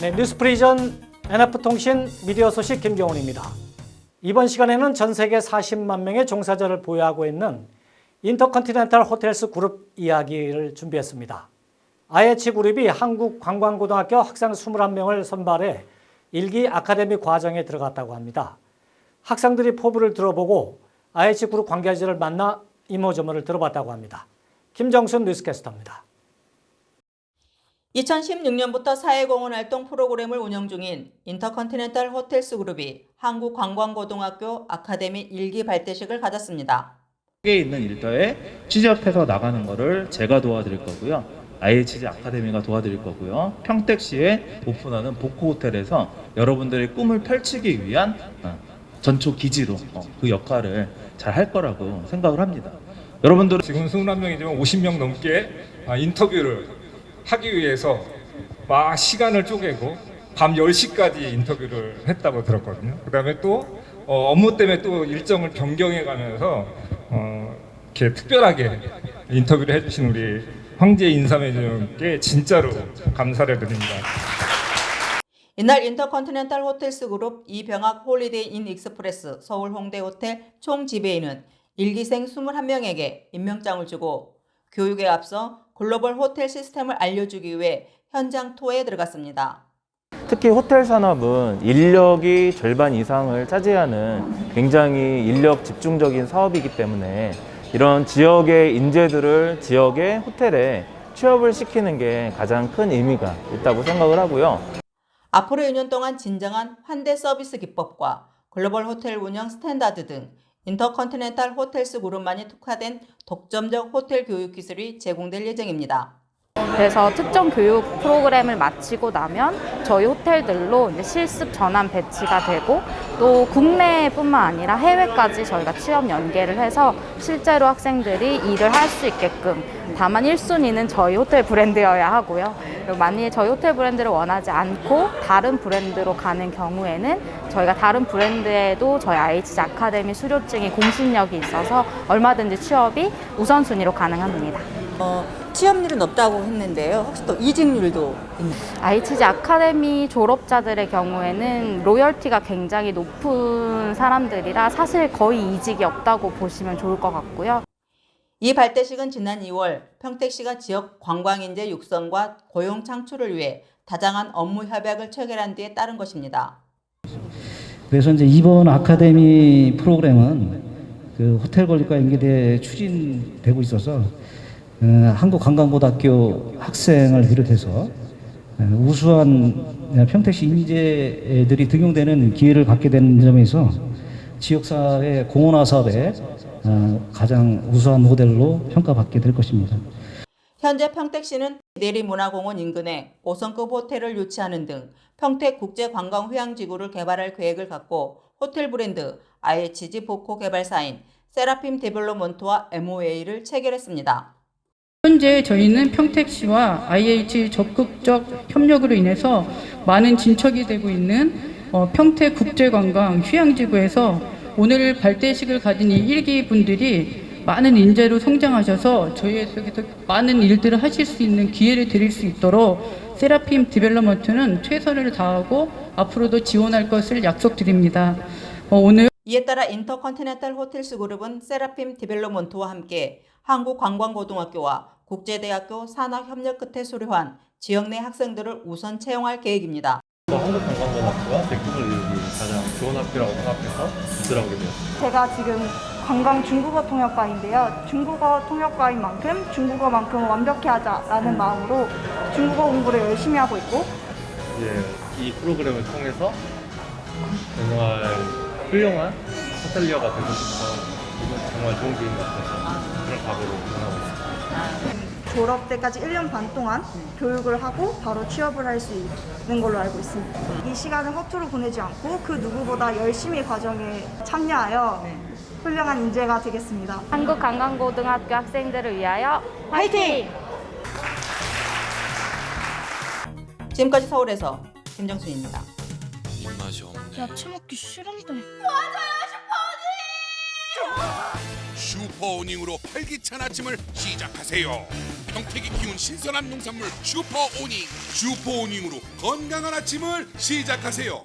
네, 뉴스프리전 NF통신 미디어 소식 김경훈입니다. 이번 시간에는 전 세계 40만 명의 종사자를 보유하고 있는 인터컨티넨탈 호텔스 그룹 이야기를 준비했습니다. IH 그룹이 한국관광고등학교 학생 21명을 선발해 일기 아카데미 과정에 들어갔다고 합니다. 학생들이 포부를 들어보고 IH 그룹 관계자를 만나 이모저모를 들어봤다고 합니다. 김정순 뉴스캐스터입니다. 2016년부터 사회공헌 활동 프로그램을 운영 중인 인터컨티넨탈 호텔스 그룹이 한국관광고등학교 아카데미 일기 발대식을 가졌습니다. 세계에 있는 일터에 취재업해서 나가는 거를 제가 도와드릴 거고요. IHG 아카데미가 도와드릴 거고요. 평택시에 오픈하는 복호 호텔에서 여러분들의 꿈을 펼치기 위한 어, 전초 기지로 어, 그 역할을 잘 할 거라고 생각을 합니다. 여러분들은 지금 21명이지만 50명 넘게 아, 인터뷰를 하기 위해서 막 시간을 쪼개고 밤 10시까지 인터뷰를 했다고 들었거든요. 그 다음에 또 어, 업무 때문에 또 일정을 변경해 가면서 어, 이렇게 특별하게 인터뷰를 해주신 우리 황제 인사매님께 진짜로 감사를 드립니다. 이날 인터컨티넨탈 호텔스 그룹 이병학 홀리데이 인 익스프레스 서울 홍대 호텔 총 지배인은 일기생 21명에게 임명장을 주고 교육에 앞서 글로벌 호텔 시스템을 알려주기 위해 현장 투어에 들어갔습니다. 특히 호텔 산업은 인력이 절반 이상을 차지하는 굉장히 인력 집중적인 사업이기 때문에 이런 지역의 인재들을 지역의 호텔에 취업을 시키는 게 가장 큰 의미가 있다고 생각을 하고요. 앞으로 2년 동안 진정한 환대 서비스 기법과 글로벌 호텔 운영 스탠다드 등 인터컨티넨탈 호텔스 그룹만이 특화된 독점적 호텔 교육 기술이 제공될 예정입니다. 그래서 특정 교육 프로그램을 마치고 나면 저희 호텔들로 이제 실습 전환 배치가 되고 또 국내뿐만 아니라 해외까지 저희가 취업 연계를 해서 실제로 학생들이 일을 할 수 있게끔 다만 1순위는 저희 호텔 브랜드여야 하고요. 그리고 만약에 저희 호텔 브랜드를 원하지 않고 다른 브랜드로 가는 경우에는 저희가 다른 브랜드에도 저희 IHG 아카데미 수료증이 공신력이 있어서 얼마든지 취업이 우선순위로 가능합니다. 어, 취업률은 없다고 했는데요. 혹시 또 이직률도 있나요? IHG 아카데미 졸업자들의 경우에는 로열티가 굉장히 높은 사람들이라 사실 거의 이직이 없다고 보시면 좋을 것 같고요. 이 발대식은 지난 2월 평택시가 지역 관광인재 육성과 고용 창출을 위해 다장한 업무 협약을 체결한 뒤에 따른 것입니다. 그래서 이제 이번 아카데미 프로그램은 그 호텔 건립과 연계돼 추진되고 있어서 어, 한국관광고등학교 학생을 비롯해서 어, 우수한 평택시 인재들이 등용되는 기회를 갖게 되는 점에서 지역사회 공헌화 사업에 어, 가장 우수한 모델로 평가받게 될 것입니다. 현재 평택시는 내리문화공원 인근에 5성급 호텔을 유치하는 등 평택 국제관광휴양지구를 개발할 계획을 갖고 호텔 브랜드 IHG 복호 개발사인 세라핌 데벨로먼트와 MOA를 체결했습니다. 현재 저희는 평택시와 IH 적극적 협력으로 인해서 많은 진척이 되고 있는 어, 평택 국제관광 휴양지구에서 오늘 발대식을 가진 이 일기 분들이 많은 인재로 성장하셔서 저희에게서 많은 일들을 하실 수 있는 기회를 드릴 수 있도록 세라핌 디벨로먼트는 최선을 다하고 앞으로도 지원할 것을 약속드립니다. 어, 오늘 이에 따라 인터컨티넨탈 호텔스 그룹은 세라핌 디벨로먼트와 함께 한국관광고등학교와 국제대학교 산학협력 끝에 수료한 지역 내 학생들을 우선 채용할 계획입니다. 한국 관광고등학교가 대국을 이루기 가장 좋은 학교라고 생각해서 들어오게 되었습니다. 제가 지금 관광 중국어 통역과인데요. 중국어 통역과인 만큼 중국어만큼 완벽히 하자라는 마음으로 중국어 공부를 열심히 하고 있고 이제 이 프로그램을 통해서 정말 훌륭한 호텔리어가 되고 싶어 이건 정말 좋은 기회인 것 같아서 그런 각오로 운영하고 있습니다. 졸업 때까지 1년 반 동안 교육을 하고 바로 취업을 할 수 있는 걸로 알고 있습니다. 이 시간을 허투루 보내지 않고 그 누구보다 열심히 과정에 참여하여 훌륭한 인재가 되겠습니다. 한국관광고등학교 학생들을 위하여 화이팅! 지금까지 서울에서 김정순입니다. 입맛이 없네. 야채 먹기 싫은데. 슈퍼 슈퍼오닝으로 활기찬 아침을 시작하세요. 평택이 키운 신선한 농산물 슈퍼오닝. 슈퍼오닝으로 건강한 아침을 시작하세요.